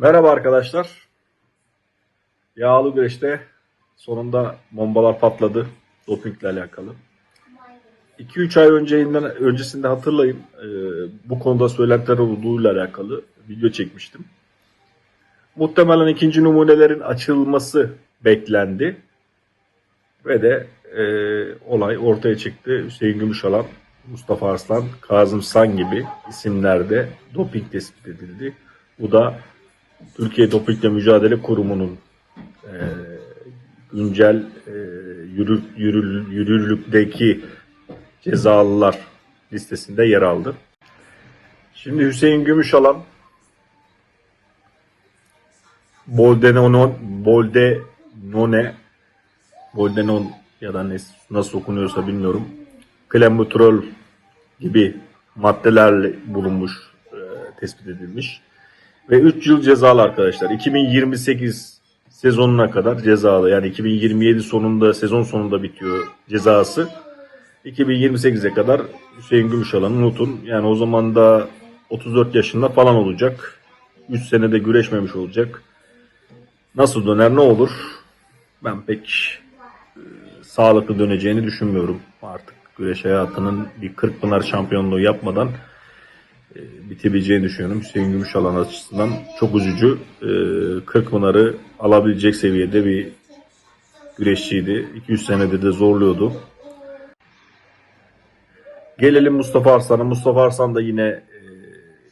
Merhaba arkadaşlar. Yağlı güreşte sonunda bombalar patladı dopingle alakalı. 2-3 ay önceyinden, öncesinde hatırlayın e, bu konuda söylentiler olduğuyla alakalı video çekmiştim. Muhtemelen ikinci numunelerin açılması beklendi. Ve de e, olay ortaya çıktı. Hüseyin Gümüşalan, Mustafa Arslan, Kazım San gibi isimlerde doping tespit edildi. Bu da Türkiye Dopingle Mücadele Kurumu'nun e, güncel e, yürür, yürür, yürürlükteki cezalılar listesinde yer aldı. Şimdi Hüseyin Gümüşalan Boldenone, Boldenone Boldenon ya da nasıl okunuyorsa bilmiyorum. Klembuterol gibi maddelerle bulunmuş, e, tespit edilmiş. Ve 3 yıl cezalı arkadaşlar. 2028 sezonuna kadar cezalı. Yani 2027 sonunda sezon sonunda bitiyor cezası. 2028'e kadar Hüseyin Gümüşalan'ı unutun. Yani o zaman da 34 yaşında falan olacak. 3 senede güreşmemiş olacak. Nasıl döner ne olur? Ben pek e, sağlıklı döneceğini düşünmüyorum. Artık güreş hayatının bir Kırkpınar şampiyonluğu yapmadan bitebileceğini düşünüyorum. Hüseyin Gümüşalan açısından çok üzücü. E, Kırkpınar'ı alabilecek seviyede bir güreşçiydi. 200 senedir de zorluyordu. Gelelim Mustafa Arslan'a. Mustafa Arslan da yine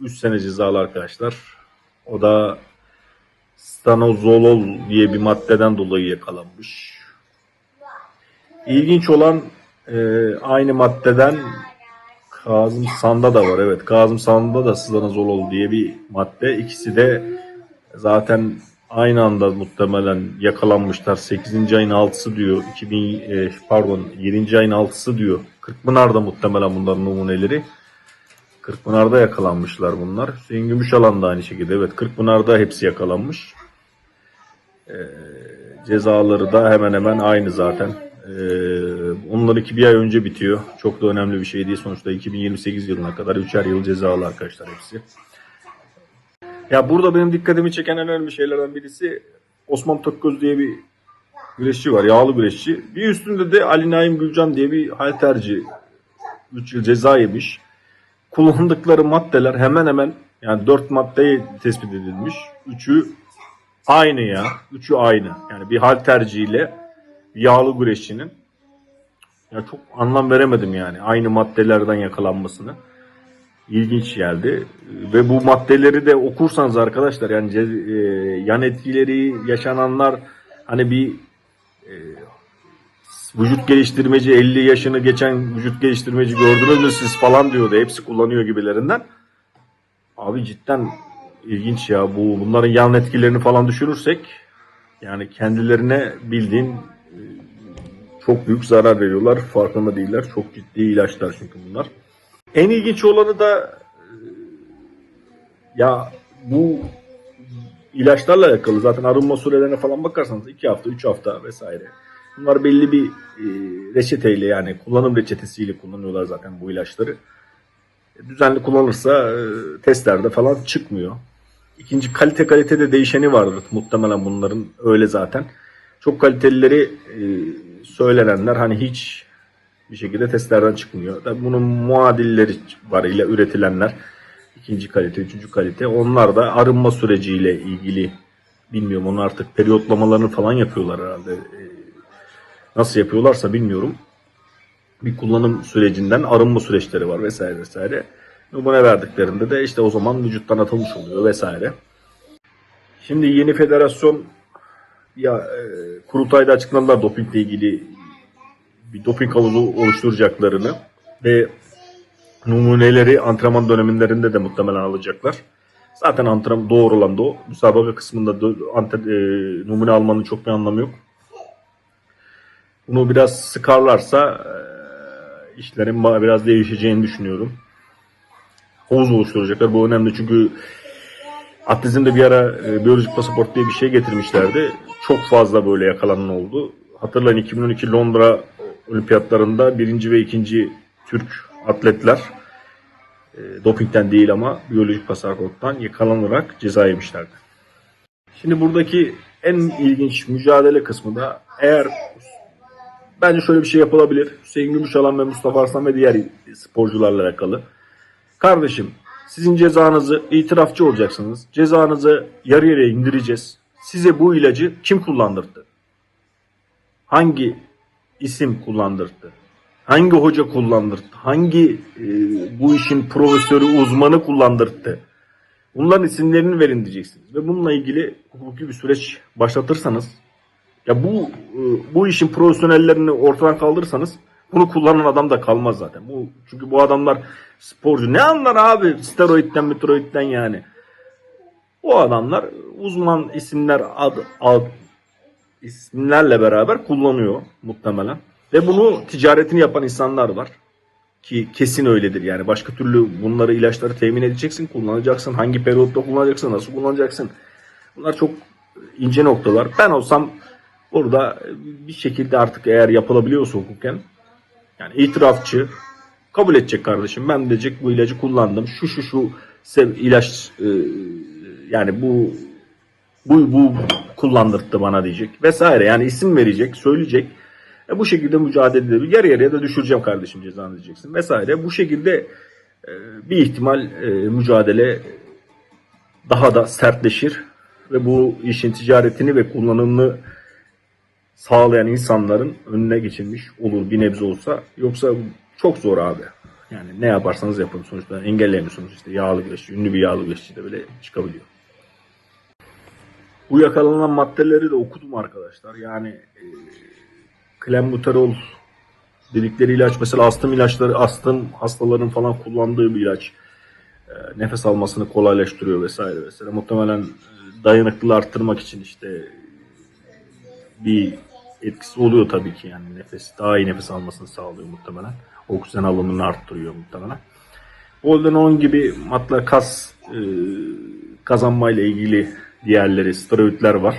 3 sene cezalı arkadaşlar. O da stanozolol diye bir maddeden dolayı yakalanmış. İlginç olan e, aynı maddeden Kazım Sanda da var. Evet Kazım Sanda da stanozolol diye bir madde. İkisi de zaten aynı anda muhtemelen yakalanmışlar. 8. ayın 6'sı diyor. 2000 e, pardon 7. ayın 6'sı diyor. Kırkpınar'da muhtemelen bunların numuneleri. Kırkpınar'da yakalanmışlar bunlar. Hüseyin Gümüşalan da aynı şekilde. Evet Kırkpınar'da hepsi yakalanmış. Ee, cezaları da hemen hemen aynı zaten. Ee, onlarınki bir ay önce bitiyor. Çok da önemli bir şey değil. Sonuçta 2028 yılına kadar 3'er yıl cezalı arkadaşlar hepsi. Ya burada benim dikkatimi çeken en önemli şeylerden birisi Osman Tökgöz diye bir güreşçi var. Yağlı güreşçi. Bir üstünde de Ali Naim Gülcan diye bir halterci 3 yıl ceza yemiş. Kullandıkları maddeler hemen hemen yani 4 madde tespit edilmiş. Üçü aynı ya. Üçü aynı. Yani bir halterciyle yağlı güreşçinin ya çok anlam veremedim yani aynı maddelerden yakalanmasını. İlginç geldi. Ve bu maddeleri de okursanız arkadaşlar yani e, yan etkileri yaşananlar hani bir e, vücut geliştirmeci 50 yaşını geçen vücut geliştirmeci gördünüz mü siz falan diyordu. Hepsi kullanıyor gibilerinden. Abi cidden ilginç ya bu bunların yan etkilerini falan düşürürsek yani kendilerine bildiğin çok büyük zarar veriyorlar. Farkında değiller. Çok ciddi ilaçlar çünkü bunlar. En ilginç olanı da e, ya bu ilaçlarla alakalı zaten arınma sürelerine falan bakarsanız 2 hafta, 3 hafta vesaire. Bunlar belli bir e, reçeteyle yani kullanım reçetesiyle kullanıyorlar zaten bu ilaçları. E, Düzenli kullanırsa testlerde falan çıkmıyor. İkinci kalite kalitede değişeni vardır muhtemelen bunların öyle zaten. Çok kalitelileri söylenenler hani hiç bir şekilde testlerden çıkmıyor. Tabii bunun muadilleri var ile üretilenler. ikinci kalite, üçüncü kalite. Onlar da arınma süreciyle ilgili bilmiyorum onu artık periyotlamalarını falan yapıyorlar herhalde. E, Nasıl yapıyorlarsa bilmiyorum. Bir kullanım sürecinden arınma süreçleri var vesaire vesaire. Numune verdiklerinde de işte o zaman vücuttan atılmış oluyor vesaire. Şimdi yeni federasyon ya e, kurultayda açıkladılar dopingle ilgili bir doping havuzu oluşturacaklarını ve numuneleri antrenman dönemlerinde de muhtemelen alacaklar. Zaten antrenman doğru olan da o. Müsabaka kısmında da ante, e, numune almanın çok bir anlamı yok. Bunu biraz sıkarlarsa e, işlerin biraz değişeceğini düşünüyorum. Havuz oluşturacaklar. Bu önemli çünkü atletizmde bir ara e, biyolojik pasaport diye bir şey getirmişlerdi. Çok fazla böyle yakalanan oldu. Hatırlayın 2012 Londra olimpiyatlarında birinci ve ikinci Türk atletler e, dopingten değil ama biyolojik pasaporttan yakalanarak ceza yemişlerdi. Şimdi buradaki en ilginç mücadele kısmı da eğer bence şöyle bir şey yapılabilir. Hüseyin Gümüşalan ve Mustafa Arslan ve diğer sporcularla alakalı. Kardeşim sizin cezanızı itirafçı olacaksınız. Cezanızı yarı yarıya indireceğiz. Size bu ilacı kim kullandırdı? Hangi isim kullandırdı? Hangi hoca kullandırdı? Hangi e, bu işin profesörü, uzmanı kullandırdı? Bunların isimlerini verin diyeceksiniz. Ve bununla ilgili hukuki bir süreç başlatırsanız ya bu e, bu işin profesyonellerini ortadan kaldırırsanız bunu kullanan adam da kalmaz zaten. Bu çünkü bu adamlar sporcu. Ne anlar abi steroidden, meteoroidden yani. O adamlar uzman isimler ad, ad isimlerle beraber kullanıyor muhtemelen. Ve bunu ticaretini yapan insanlar var. Ki kesin öyledir yani. Başka türlü bunları ilaçları temin edeceksin, kullanacaksın. Hangi periyotta kullanacaksın, nasıl kullanacaksın. Bunlar çok ince noktalar. Ben olsam burada bir şekilde artık eğer yapılabiliyorsa hukuken yani itirafçı kabul edecek kardeşim. Ben diyecek bu ilacı kullandım. Şu şu şu ilaç e, yani bu bu bu kullandırdı bana diyecek vesaire. Yani isim verecek, söyleyecek. E, bu şekilde mücadele edebilir. Yarı yarıya da düşüreceğim kardeşim cezanı diyeceksin vesaire. Bu şekilde e, bir ihtimal e, mücadele daha da sertleşir ve bu işin ticaretini ve kullanımını sağlayan insanların önüne geçilmiş olur bir nebze olsa. Yoksa çok zor abi. Yani ne yaparsanız yapın sonuçta engelleyemiyorsunuz işte yağlı güreşçi, ünlü bir yağlı güreşçi de bile çıkabiliyor. Bu yakalanan maddeleri de okudum arkadaşlar. Yani e, klembuterol dedikleri ilaç mesela astım ilaçları, astım hastaların falan kullandığı bir ilaç. E, nefes almasını kolaylaştırıyor vesaire vesaire. Muhtemelen e, dayanıklılığı arttırmak için işte bir etkisi oluyor tabii ki yani nefes daha iyi nefes almasını sağlıyor muhtemelen. Oksijen alımını arttırıyor muhtemelen. Golden 10 gibi matla kas e, kazanmayla ilgili diğerleri steroidler var.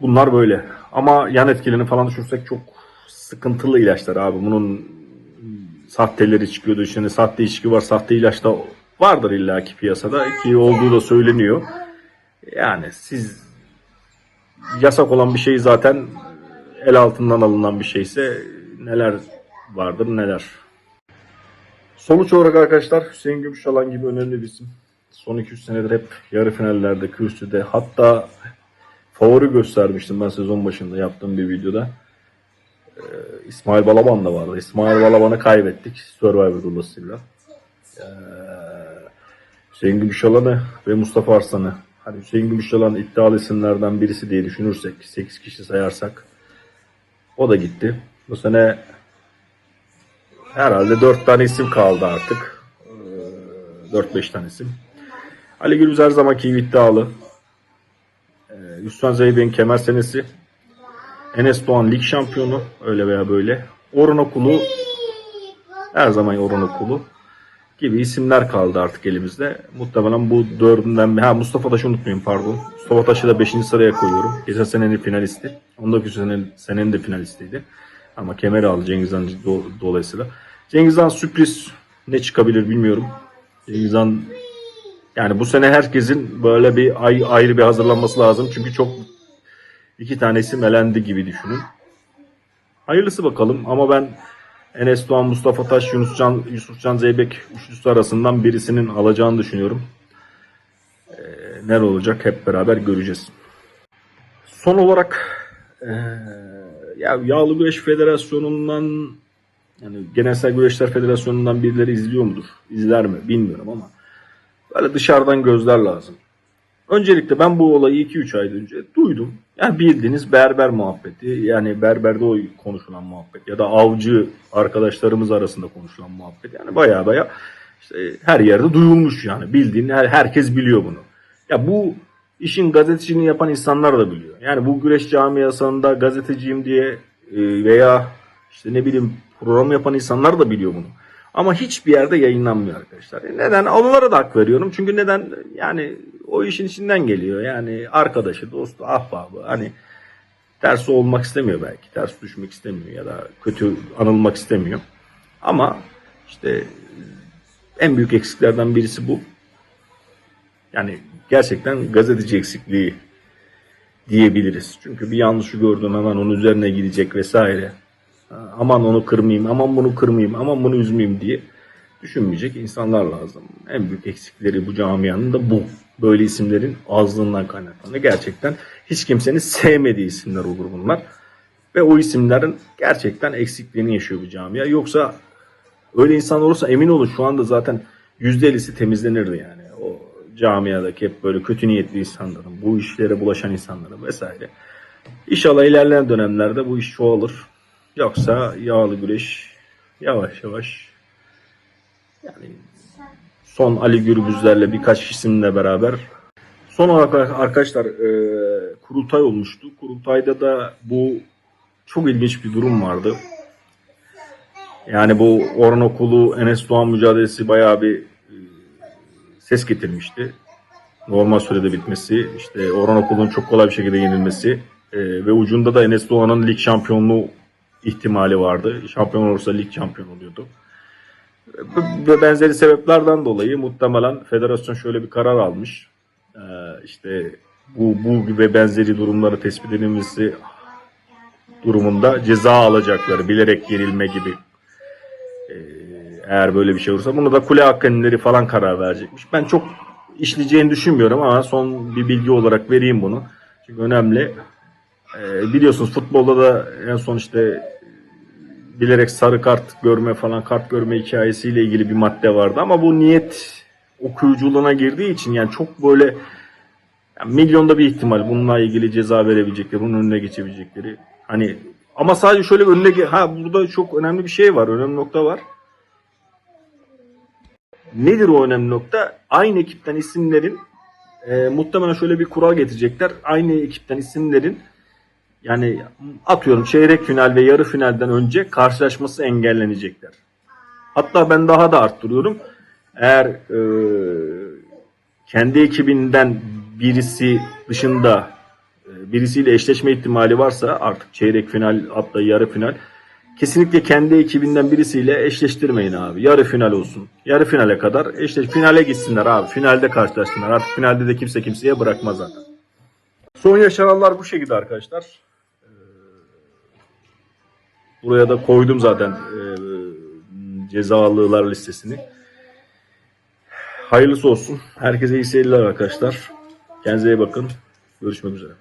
Bunlar böyle. Ama yan etkilerini falan düşünürsek çok sıkıntılı ilaçlar abi. Bunun sahteleri çıkıyordu. Şimdi sahte içki var, sahte ilaç da vardır illaki piyasada ki olduğu da söyleniyor. Yani siz yasak olan bir şey zaten el altından alınan bir şeyse neler vardır neler. Sonuç olarak arkadaşlar Hüseyin Gümüşalan gibi önemli bir isim. Son 2-3 senedir hep yarı finallerde, kürsüde hatta favori göstermiştim ben sezon başında yaptığım bir videoda. Ee, İsmail Balaban da vardı. İsmail Balaban'ı kaybettik Survivor dolayısıyla. Ee, Hüseyin Gümüşalan'ı ve Mustafa Arslan'ı hani Hüseyin Gümüşalan iddialı isimlerden birisi diye düşünürsek 8 kişi sayarsak o da gitti. Bu sene herhalde 4 tane isim kaldı artık. Ee, 4-5 tane isim. Ali Gürbüz her zamanki gibi iddialı. Ee, Üstan Zeybek'in kemer senesi. Enes Doğan lig şampiyonu öyle veya böyle. Orhun Okulu her zaman Orhun Okulu gibi isimler kaldı artık elimizde. Muhtemelen bu dördünden ha Mustafa Taş'ı unutmayın pardon. Mustafa Taş'ı da 5. sıraya koyuyorum. Geçen senenin finalisti. Ondaki senenin, senenin de finalistiydi. Ama kemeri aldı Cengiz Han do- dolayısıyla. Cengiz Han sürpriz ne çıkabilir bilmiyorum. Cengiz Han yani bu sene herkesin böyle bir ay, ayrı bir hazırlanması lazım. Çünkü çok iki tanesi melendi gibi düşünün. Hayırlısı bakalım ama ben Enes Doğan, Mustafa Taş, Yunuscan, Yusufcan Zeybek üçlüsü arasından birisinin alacağını düşünüyorum. Ee, neler olacak hep beraber göreceğiz. Son olarak ee, ya Yağlı Güreş Federasyonu'ndan yani Genelsel Güreşler Federasyonu'ndan birileri izliyor mudur? İzler mi? Bilmiyorum ama böyle dışarıdan gözler lazım. Öncelikle ben bu olayı 2-3 ay önce duydum. Yani bildiğiniz berber muhabbeti. Yani berberde o konuşulan muhabbet ya da avcı arkadaşlarımız arasında konuşulan muhabbet. Yani baya baya işte her yerde duyulmuş yani. Bildiğin her, herkes biliyor bunu. Ya bu işin gazeteciliğini yapan insanlar da biliyor. Yani bu güreş camiasında gazeteciyim diye e, veya işte ne bileyim program yapan insanlar da biliyor bunu. Ama hiçbir yerde yayınlanmıyor arkadaşlar. E Neden? Onlara da hak veriyorum. Çünkü neden? Yani o işin içinden geliyor. Yani arkadaşı, dostu, ahbabı. Hani ters olmak istemiyor belki. Ters düşmek istemiyor ya da kötü anılmak istemiyor. Ama işte en büyük eksiklerden birisi bu. Yani gerçekten gazeteci eksikliği diyebiliriz. Çünkü bir yanlışı gördüm hemen onun üzerine gidecek vesaire. Aman onu kırmayayım, aman bunu kırmayayım, aman bunu üzmeyeyim diye düşünmeyecek insanlar lazım. En büyük eksikleri bu camianın da bu. Böyle isimlerin azlığından kaynaklanıyor. Gerçekten hiç kimsenin sevmediği isimler olur bunlar. Ve o isimlerin gerçekten eksikliğini yaşıyor bu camia. Yoksa öyle insan olursa emin olun şu anda zaten %50'si temizlenirdi yani. Camiadaki hep böyle kötü niyetli insanların, bu işlere bulaşan insanların vesaire. İnşallah ilerleyen dönemlerde bu iş çoğalır. Yoksa yağlı güreş yavaş yavaş yani son Ali Gürbüzlerle birkaç isimle beraber son olarak arkadaşlar e, kurultay olmuştu. Kurultayda da bu çok ilginç bir durum vardı. Yani bu Orhan Okulu Enes Doğan mücadelesi bayağı bir ses getirmişti. Normal sürede bitmesi, işte Orhan Okulu'nun çok kolay bir şekilde yenilmesi e, ve ucunda da Enes Doğan'ın lig şampiyonluğu ihtimali vardı. Şampiyon olursa lig şampiyon oluyordu. Ve benzeri sebeplerden dolayı muhtemelen federasyon şöyle bir karar almış. Ee, işte bu, bu gibi benzeri durumları tespit edilmesi durumunda ceza alacakları, bilerek yenilme gibi Ee, eğer böyle bir şey olursa bunu da kule hakemleri falan karar verecekmiş. Ben çok işleyeceğini düşünmüyorum ama son bir bilgi olarak vereyim bunu. Çünkü önemli. Ee, biliyorsunuz futbolda da en son işte bilerek sarı kart görme falan kart görme hikayesiyle ilgili bir madde vardı ama bu niyet okuyuculuğuna girdiği için yani çok böyle yani milyonda bir ihtimal bununla ilgili ceza verebilecekleri, bunun önüne geçebilecekleri. Hani ama sadece şöyle önüne ha burada çok önemli bir şey var, önemli nokta var. Nedir o önemli nokta? Aynı ekipten isimlerin e, muhtemelen şöyle bir kural getirecekler. Aynı ekipten isimlerin yani atıyorum çeyrek final ve yarı finalden önce karşılaşması engellenecekler. Hatta ben daha da arttırıyorum. Eğer e, kendi ekibinden birisi dışında e, birisiyle eşleşme ihtimali varsa artık çeyrek final hatta yarı final kesinlikle kendi ekibinden birisiyle eşleştirmeyin abi. Yarı final olsun. Yarı finale kadar eşleş finale gitsinler abi. Finalde karşılaşsınlar. Artık finalde de kimse kimseye bırakmaz zaten. Son yaşananlar bu şekilde arkadaşlar. Buraya da koydum zaten e, cezalılar listesini. Hayırlısı olsun. Herkese iyi seyirler arkadaşlar. Kendinize iyi bakın. Görüşmek üzere.